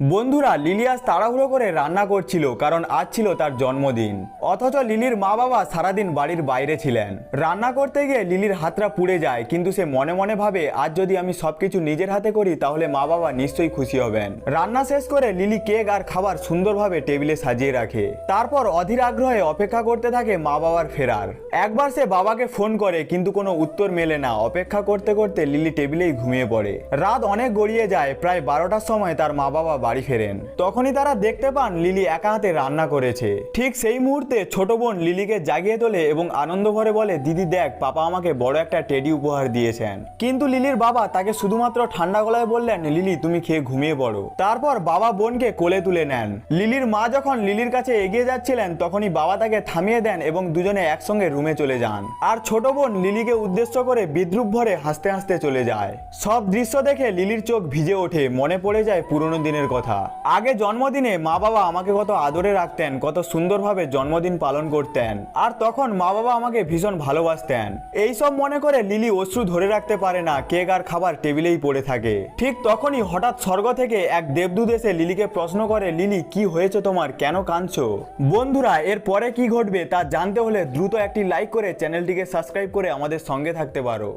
বন্ধুরা, লিলি আজ তাড়াহুড়ো করে রান্না করছিল কারণ আজ ছিল তার জন্মদিন। অথচ লিলির মা বাবা সারাদিন বাড়ির বাইরে ছিলেন। রান্না করতে গিয়ে লিলির হাতটা পুড়ে যায়, কিন্তু সে মনে মনে ভাবে, আজ যদি আমি সবকিছু নিজের হাতে করি, তাহলে মা বাবা নিশ্চয়ই খুশি হবেন। রান্না শেষ করে লিলি কেক আর খাবার সুন্দরভাবে টেবিলে সাজিয়ে রাখে। তারপর অধীর আগ্রহে অপেক্ষা করতে থাকে মা বাবার ফেরার। একবার সে বাবাকে ফোন করে, কিন্তু কোনো উত্তর মেলে না। অপেক্ষা করতে করতে লিলি টেবিলেই ঘুমিয়ে পড়ে। রাত অনেক গড়িয়ে যায়, প্রায় বারোটার সময় তার মা বাবা বাড়ি ফেরেন। তখনই তারা দেখতে পান লিলি একা হাতে রান্না করেছে। ঠিক সেই মুহূর্তে ছোট বোন লিলিকে জাগিয়ে তোলে এবং আনন্দ ভরে বলে, দিদি, দেখ, পাপা আমাকে বড় একটা টেডি উপহার দিয়েছেন। কিন্তু লিলির বাবা তাকে শুধুমাত্র ঠান্ডা গলায় বললেন, লিলি, তুমি খেয়ে ঘুমিয়ে পড়ো। তারপর বাবা বোনকে কোলে তুলে নেন। লিলির মা যখন লিলির কাছে এগিয়ে যাচ্ছিলেন, তখনই বাবা তাকে থামিয়ে দেন এবং দুজনে একসঙ্গে রুমে চলে যান। আর ছোট বোন লিলিকে উদ্দেশ্য করে বিদ্রুপ ভরে হাসতে হাসতে চলে যায়। সব দৃশ্য দেখে লিলির চোখ ভিজে ওঠে, মনে পড়ে যায় পুরনো দিনের কথা। আগে জন্মদিনে মা বাবা আমাকে কত আদরে রাখতেন, কত সুন্দরভাবে জন্মদিন পালন করতেন, আর তখন মা বাবা আমাকে ভীষণ ভালোবাসতেন। এইসব মনে করে লিলি অশ্রু ধরে রাখতে পারে না, কেক আর খাবার টেবিলেই পড়ে থাকে। ঠিক তখনই হঠাৎ স্বর্গ থেকে এক দেবদূত এসে লিলিকে প্রশ্ন করে, লিলি, কি হয়েছে তোমার? কেন কাঁদছো? বন্ধুরা, এর পরে কি ঘটবে তা জানতে হলে দ্রুত একটি লাইক করে চ্যানেলটিকে সাবস্ক্রাইব করে আমাদের সঙ্গে থাকতে পারো।